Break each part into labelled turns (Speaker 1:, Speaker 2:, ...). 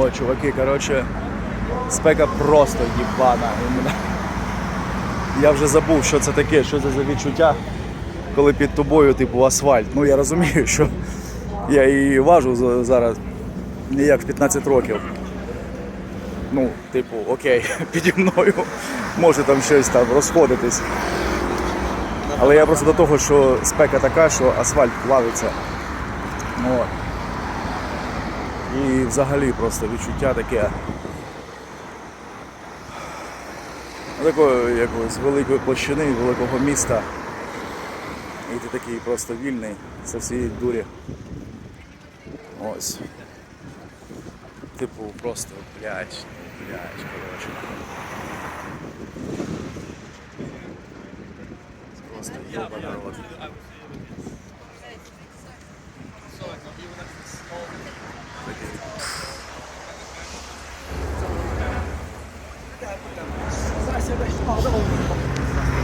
Speaker 1: О, чуваки, коротше, спека просто їбана. Я вже забув, що це таке, що це за відчуття, коли під тобою, типу, асфальт. Ну я розумію, що я і важу зараз як в 15 років. Ну, типу, окей, піді мною може там щось там розходитись. Але я просто до того, що спека така, що асфальт плавиться. Ну. І взагалі просто відчуття таке. Такої якоїсь великої площини, великого міста. І ти такий просто вільний зі всієї дурі. Ось. Типу просто блядь, блядь, коротше. Просто єбаний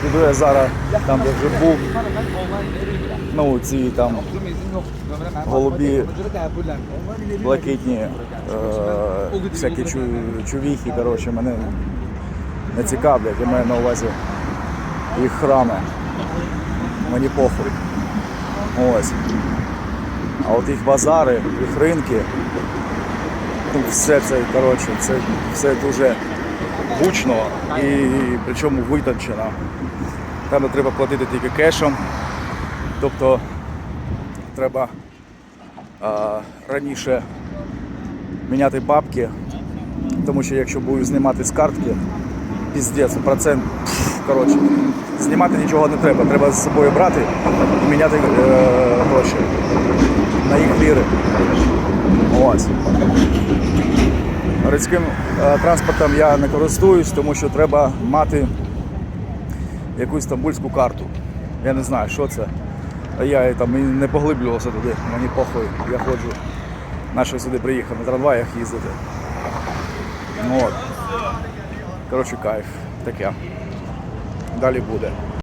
Speaker 1: Іду я зараз там, де вже був, ну ці там голубі, блакитні, е, всякі чу, чувіхи, коротше, мене не цікавлять, я маю на увазі їх храми. Мені похуй. Ось. А от їх базари, їх ринки, ну все це, коротше, це все дуже гучно і причому витончено. Там не треба платити тільки кешем. Тобто треба а, раніше міняти бабки, тому що якщо будеш знімати з картки, піздець, процент, коротше, знімати нічого не треба, треба з собою брати і міняти е, гроші на їх ліри. Ось. Городським е, транспортом я не користуюсь, тому що треба мати якусь стамбульську карту. Я не знаю, що це. Я там не поглиблювався туди, мені похуй, я ходжу. На сюди приїхав, на трамваях їздити. Ну от. Коротше, кайф. Таке. Далі буде.